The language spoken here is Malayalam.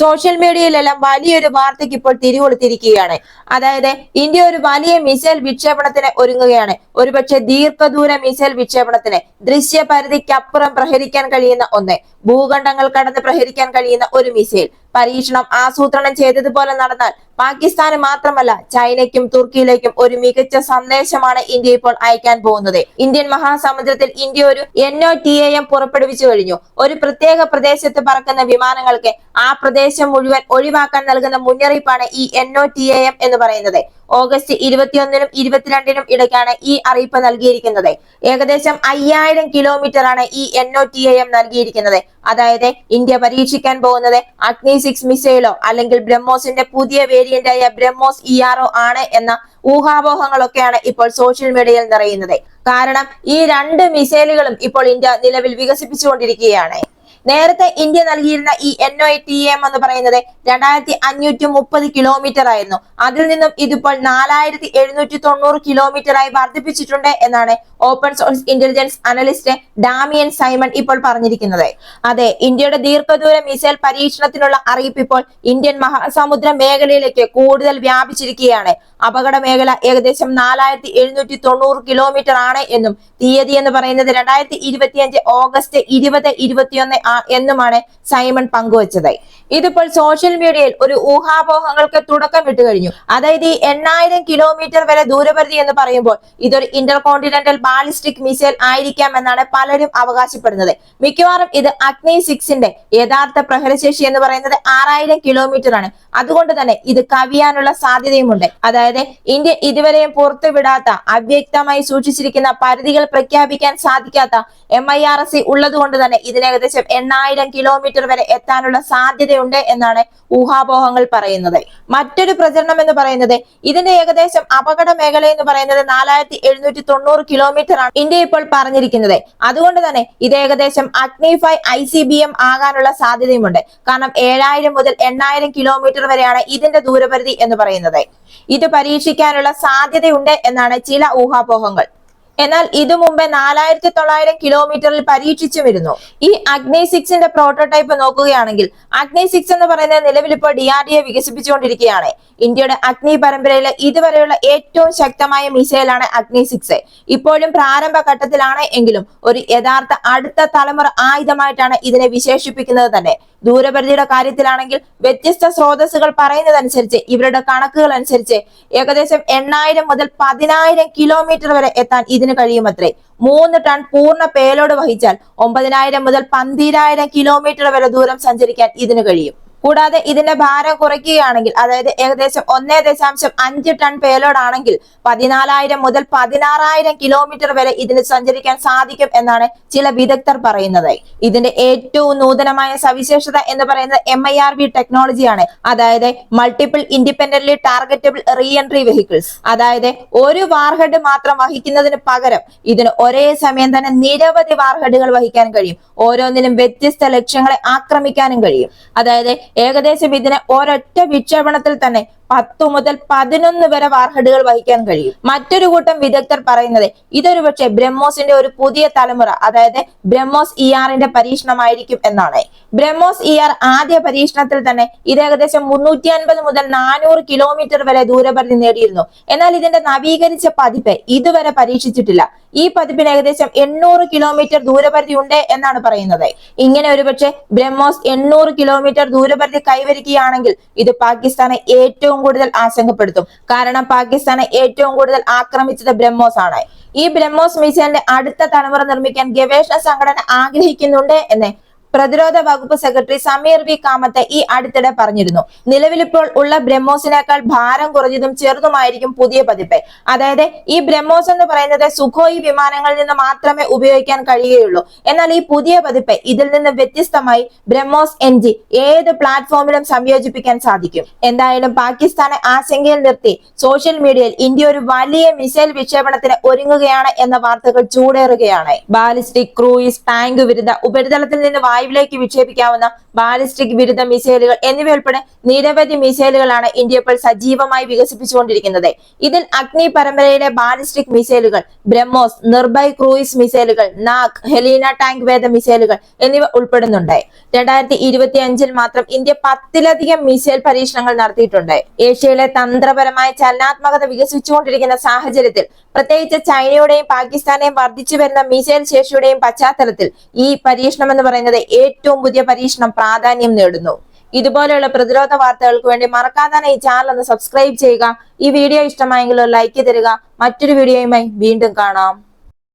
സോഷ്യൽ മീഡിയയിലെല്ലാം വലിയൊരു വാർത്തയ്ക്ക് ഇപ്പോൾ തിരികൊളുത്തിരിക്കുകയാണ്. അതായത് ഇന്ത്യ ഒരു വലിയ മിസൈൽ വിക്ഷേപണത്തിന് ഒരുങ്ങുകയാണ്. ഒരുപക്ഷെ ദീർഘദൂര മിസൈൽ വിക്ഷേപണത്തിന് ദൃശ്യപരിധിക്കപ്പുറം പ്രഹരിക്കാൻ കഴിയുന്ന ഒന്ന് ഭൂഖണ്ഡങ്ങൾ കടന്ന് പ്രഹരിക്കാൻ കഴിയുന്ന ഒരു മിസൈൽ. പരീക്ഷണം ആസൂത്രണം ചെയ്തതുപോലെ നടന്നാൽ പാകിസ്ഥാന് മാത്രമല്ല ചൈനയ്ക്കും തുർക്കിയിലേക്കും ഒരു മികച്ച സന്ദേശമാണ് ഇന്ത്യ ഇപ്പോൾ അയക്കാൻ പോകുന്നത്. ഇന്ത്യൻ മഹാസമുദ്രത്തിൽ ഇന്ത്യ ഒരു N O T A M പുറപ്പെടുവിച്ചു കഴിഞ്ഞു. ഒരു പ്രത്യേക പ്രദേശത്ത് പറക്കുന്ന വിമാനങ്ങൾക്ക് ആ പ്രദേശം മുഴുവൻ ഒഴിവാക്കാൻ നൽകുന്ന മുന്നറിയിപ്പാണ് ഈ N O T A M എന്ന് പറയുന്നത്. ഓഗസ്റ്റ് ഇരുപത്തിയൊന്നിനും ഇരുപത്തിരണ്ടിനും ഇടയ്ക്കാണ് ഈ അറിയിപ്പ് നൽകിയിരിക്കുന്നത്. ഏകദേശം അയ്യായിരം കിലോമീറ്റർ ആണ് ഈ എൻ ഒ ടി എ നൽകിയിരിക്കുന്നത്. അതായത് ഇന്ത്യ പരീക്ഷിക്കാൻ പോകുന്നത് അഗ്നി സിക്സ് മിസൈലോ അല്ലെങ്കിൽ ബ്രഹ്മോസിന്റെ പുതിയ വേരിയന്റ് ആയ ബ്രഹ്മോസ് ഇ ആർഒ ആണ് എന്ന ഊഹാപോഹങ്ങളൊക്കെയാണ് ഇപ്പോൾ സോഷ്യൽ മീഡിയയിൽ നിറയുന്നത്. കാരണം ഈ രണ്ട് മിസൈലുകളും ഇപ്പോൾ ഇന്ത്യ നിലവിൽ വികസിപ്പിച്ചുകൊണ്ടിരിക്കുകയാണ്. നേരത്തെ ഇന്ത്യ നൽകിയിരുന്ന ഈ എൻ ഒ ടി എം എന്ന് പറയുന്നത് രണ്ടായിരത്തി അഞ്ഞൂറ്റി മുപ്പത് കിലോമീറ്റർ ആയിരുന്നു. അതിൽ നിന്നും ഇതിപ്പോൾ നാലായിരത്തി എഴുന്നൂറ്റി തൊണ്ണൂറ് കിലോമീറ്റർ ആയി വർദ്ധിപ്പിച്ചിട്ടുണ്ട് എന്നാണ് open source intelligence analyst Damien Simon ഇപ്പോൾ പറഞ്ഞിരിക്കുന്നത്. അതെ ഇന്ത്യയുടെ ദീർഘദൂര മിസൈൽ പരീക്ഷണത്തിനുള്ള അറിയിപ്പ് ഇപ്പോൾ ഇന്ത്യൻ മഹാസമുദ്ര മേഖലയിലേക്ക് കൂടുതൽ വ്യാപിച്ചിരിക്കുകയാണ്. അപകട മേഖല ഏകദേശം നാലായിരത്തി എഴുന്നൂറ്റി തൊണ്ണൂറ് കിലോമീറ്റർ ആണ് എന്നും തീയതി എന്ന് പറയുന്നത് രണ്ടായിരത്തി ഇരുപത്തിയഞ്ച് ഓഗസ്റ്റ് ഇരുപത് ഇരുപത്തിയൊന്ന് എന്നുമാണ് സൈമൺ പങ്കുവച്ചത്. ഇതിപ്പോൾ സോഷ്യൽ മീഡിയയിൽ ഒരു ഊഹാപോഹങ്ങൾക്ക് തുടക്കമിട്ട് കഴിഞ്ഞു. അതായത് ഈ എണ്ണായിരം കിലോമീറ്റർ വരെ ദൂരപരിധി എന്ന് പറയുമ്പോൾ ഇതൊരു ഇന്റർ കോണ്ടിനെന്റൽ ബാലിസ്റ്റിക് മിസൈൽ ആയിരിക്കാം എന്നാണ് പലരും അവകാശപ്പെടുന്നത്. മിക്കവാറും ഇത് അഗ്നി സിക്സിന്റെ യഥാർത്ഥ പ്രഹരശേഷി എന്ന് പറയുന്നത് ആറായിരം കിലോമീറ്റർ ആണ്. അതുകൊണ്ട് തന്നെ ഇത് കവിയാനുള്ള സാധ്യതയുമുണ്ട്. അതായത് ഇന്ത്യ ഇതുവരെയും പുറത്തുവിടാത്ത അവ്യക്തമായി സൂക്ഷിച്ചിരിക്കുന്ന പരിധികൾ പ്രഖ്യാപിക്കാൻ സാധിക്കാത്ത എം ഐ ആർ എസ് ഉള്ളത് കൊണ്ട് തന്നെ ഇതിന് ഏകദേശം എണ്ണായിരം കിലോമീറ്റർ വരെ എത്താനുള്ള സാധ്യതയുണ്ട് എന്നാണ് ഊഹാപോഹങ്ങൾ പറയുന്നത്. മറ്റൊരു പ്രചരണം എന്ന് പറയുന്നത് ഇതിന്റെ ഏകദേശം അപകട മേഖല എന്ന് പറയുന്നത് നാലായിരത്തി എഴുന്നൂറ്റി തൊണ്ണൂറ് കിലോമീറ്റർ ആണ് ഇന്ത്യ ഇപ്പോൾ പറഞ്ഞിരിക്കുന്നത്. അതുകൊണ്ട് തന്നെ ഇത് ഏകദേശം Agni five I C B M ആകാനുള്ള സാധ്യതയുമുണ്ട്. കാരണം ഏഴായിരം മുതൽ എണ്ണായിരം കിലോമീറ്റർ വരെയാണ് ഇതിന്റെ ദൂരപരിധി എന്ന് പറയുന്നത്. ഇത് പരീക്ഷിക്കാനുള്ള സാധ്യതയുണ്ട് എന്നാണ് ചില ഊഹാപോഹങ്ങൾ. എന്നാൽ ഇതു മുമ്പേ നാലായിരത്തി തൊള്ളായിരം കിലോമീറ്ററിൽ പരീക്ഷിച്ചു വരുന്നു ഈ അഗ്നി സിക്സിന്റെ പ്രോട്ടോടൈപ്പ് നോക്കുകയാണെങ്കിൽ അഗ്നി സിക്സ് എന്ന് പറയുന്നത് നിലവിൽ ഇപ്പോൾ ഡി ആർ ഡി എ വികസിപ്പിച്ചുകൊണ്ടിരിക്കുകയാണ്. ഇന്ത്യയുടെ അഗ്നി പരമ്പരയിലെ ഇതുവരെയുള്ള ഏറ്റവും ശക്തമായ മിസൈലാണ് അഗ്നി സിക്സ്. ഇപ്പോഴും പ്രാരംഭ ഘട്ടത്തിലാണ് എങ്കിലും ഒരു യഥാർത്ഥ അടുത്ത തലമുറ ആയുധമായിട്ടാണ് ഇതിനെ വിശേഷിപ്പിക്കുന്നത് തന്നെ. ദൂരപരിധിയുടെ കാര്യത്തിലാണെങ്കിൽ വ്യത്യസ്ത സ്രോതസ്സുകൾ പറയുന്നതനുസരിച്ച് ഇവരുടെ കണക്കുകൾ അനുസരിച്ച് ഏകദേശം എണ്ണായിരം മുതൽ പതിനായിരം കിലോമീറ്റർ വരെ എത്താൻ ഇതിന് കഴിയുമത്രേ. മൂന്ന് ടൺ പൂർണ പേലോട് വഹിച്ചാൽ ഒമ്പതിനായിരം മുതൽ പന്തിരായിരം കിലോമീറ്റർ വരെ ദൂരം സഞ്ചരിക്കാൻ ഇതിന് കഴിയും. കൂടാതെ ഇതിന്റെ ഭാരം കുറയ്ക്കുകയാണെങ്കിൽ അതായത് ഏകദേശം ഒന്നേ ദശാംശം അഞ്ച് ടൺ പേലോഡ് ആണെങ്കിൽ പതിനാലായിരം മുതൽ പതിനാറായിരം കിലോമീറ്റർ വരെ ഇതിന് സഞ്ചരിക്കാൻ സാധിക്കും എന്നാണ് ചില വിദഗ്ധർ പറയുന്നത്. ഇതിന്റെ ഏറ്റവും നൂതനമായ സവിശേഷത എന്ന് പറയുന്നത് എം ഐ ആർ ബി ടെക്നോളജിയാണ് അതായത് multiple independently targetable reentry vehicles അതായത് ഒരു വാർഹെഡ് മാത്രം വഹിക്കുന്നതിന് പകരം ഇതിന് ഒരേ സമയം തന്നെ നിരവധി വാർഹെഡുകൾ വഹിക്കാൻ കഴിയും. ഓരോന്നിനും വ്യത്യസ്ത ലക്ഷ്യങ്ങളെ ആക്രമിക്കാനും കഴിയും. അതായത് ഏകദേശം ഇതിനെ ഒരൊറ്റ വിക്ഷേപണത്തിൽ തന്നെ പത്തു മുതൽ പതിനൊന്ന് വരെ വാർഹഡുകൾ വഹിക്കാൻ കഴിയും. മറ്റൊരു കൂട്ടം വിദഗ്ധർ പറയുന്നത് ഇതൊരു പക്ഷേ ബ്രഹ്മോസിന്റെ ഒരു പുതിയ തലമുറ അതായത് ബ്രഹ്മോസ് ഇ ആറിന്റെ പരീക്ഷണമായിരിക്കും എന്നാണ്. ബ്രഹ്മോസ് ഇ ആർ ആദ്യ പരീക്ഷണത്തിൽ തന്നെ ഇത് ഏകദേശം മുന്നൂറ്റി അൻപത് മുതൽ നാനൂറ് കിലോമീറ്റർ വരെ ദൂരപരിധി നേടിയിരുന്നു. എന്നാൽ ഇതിന്റെ നവീകരിച്ച പതിപ്പ് ഇതുവരെ പരീക്ഷിച്ചിട്ടില്ല. ഈ പതിപ്പിന് ഏകദേശം എണ്ണൂറ് കിലോമീറ്റർ ദൂരപരിധി ഉണ്ട് എന്നാണ് പറയുന്നത്. ഇങ്ങനെ ഒരുപക്ഷെ ബ്രഹ്മോസ് എണ്ണൂറ് കിലോമീറ്റർ ദൂരപരിധി കൈവരിക്കുകയാണെങ്കിൽ ഇത് പാകിസ്ഥാനെ ഏറ്റവും കൂടുതൽ ആശങ്കപ്പെടുത്തും. കാരണം പാകിസ്ഥാനെ ഏറ്റവും കൂടുതൽ ആക്രമിച്ചത് ബ്രഹ്മോസ് ആണ് ഈ ബ്രഹ്മോസ് മിസൈലിന്റെ അടുത്ത തലമുറ നിർമ്മിക്കാൻ ഗവേഷണ സംഘടന ആഗ്രഹിക്കുന്നുണ്ട് എന്ന് പ്രതിരോധ വകുപ്പ് സെക്രട്ടറി സമീർ വി കാമത്ത് ഈ അടുത്തിടെ പറഞ്ഞിരുന്നു. നിലവിലിപ്പോൾ ഉള്ള ബ്രഹ്മോസിനേക്കാൾ ഭാരം കുറഞ്ഞതും ചെറുതുമായിരിക്കും പുതിയ പതിപ്പ്. അതായത് ഈ ബ്രഹ്മോസ് എന്ന് പറയുന്നത് സുഖോയി വിമാനങ്ങളിൽ നിന്ന് മാത്രമേ ഉപയോഗിക്കാൻ കഴിയുകയുള്ളൂ. എന്നാൽ ഈ പുതിയ പതിപ്പ് ഇതിൽ നിന്ന് വ്യത്യസ്തമായി ബ്രഹ്മോസ് എൻ ജി ഏത് പ്ലാറ്റ്ഫോമിലും സംയോജിപ്പിക്കാൻ സാധിക്കും. എന്തായാലും പാകിസ്ഥാനെ ആശങ്കയിൽ നിർത്തി സോഷ്യൽ മീഡിയയിൽ ഇന്ത്യ ഒരു വലിയ മിസൈൽ വിക്ഷേപണത്തിന് ഒരുങ്ങുകയാണ് എന്ന വാർത്തകൾ ചൂടേറുകയാണ്. ബാലിസ്റ്റിക് ക്രൂയിസ് ടാങ്ക് വിരുദ്ധ ഉപരിതലത്തിൽ നിന്ന് വായുവിലേക്ക് വിക്ഷേപിക്കാവുന്ന ബാലിസ്റ്റിക് വിരുദ്ധ മിസൈലുകൾ എന്നിവയുൾപ്പെടെ നിരവധി മിസൈലുകളാണ് ഇന്ത്യ ഇപ്പോൾ സജീവമായി വികസിപ്പിച്ചുകൊണ്ടിരിക്കുന്നത്. ഇതിൽ അഗ്നി പരമ്പരയിലെ ബാലിസ്റ്റിക് മിസൈലുകൾ ബ്രഹ്മോസ് നിർഭയ് ക്രൂയിസ് മിസൈലുകൾ നാഗ് ഹെലീന ടാങ്ക് വേദ മിസൈലുകൾ എന്നിവ ഉൾപ്പെടുന്നുണ്ട്. രണ്ടായിരത്തി ഇരുപത്തി അഞ്ചിൽ മാത്രം ഇന്ത്യ പത്തിലധികം മിസൈൽ പരീക്ഷണങ്ങൾ നടത്തിയിട്ടുണ്ട്. ഏഷ്യയിലെ തന്ത്രപരമായ ചലനാത്മകത വികസിച്ചുകൊണ്ടിരിക്കുന്ന സാഹചര്യത്തിൽ പ്രത്യേകിച്ച് ചൈനയുടെയും പാകിസ്ഥാനെയും വർദ്ധിച്ചു വരുന്ന മിസൈൽ ശേഷിയുടെയും പശ്ചാത്തലത്തിൽ ഈ പരീക്ഷണം എന്ന് പറയുന്നത് ഏറ്റവും പുതിയ പരീക്ഷണം പ്രാധാന്യം നേടുന്നു. ഇതുപോലെയുള്ള പ്രതിരോധ വാർത്തകൾക്ക് വേണ്ടി മറക്കാതെ ഈ ചാനൽ ഒന്ന് സബ്സ്ക്രൈബ് ചെയ്യുക. ഈ വീഡിയോ ഇഷ്ടമായെങ്കിൽ ലൈക്ക് തരിക. മറ്റൊരു വീഡിയോയുമായി വീണ്ടും കാണാം.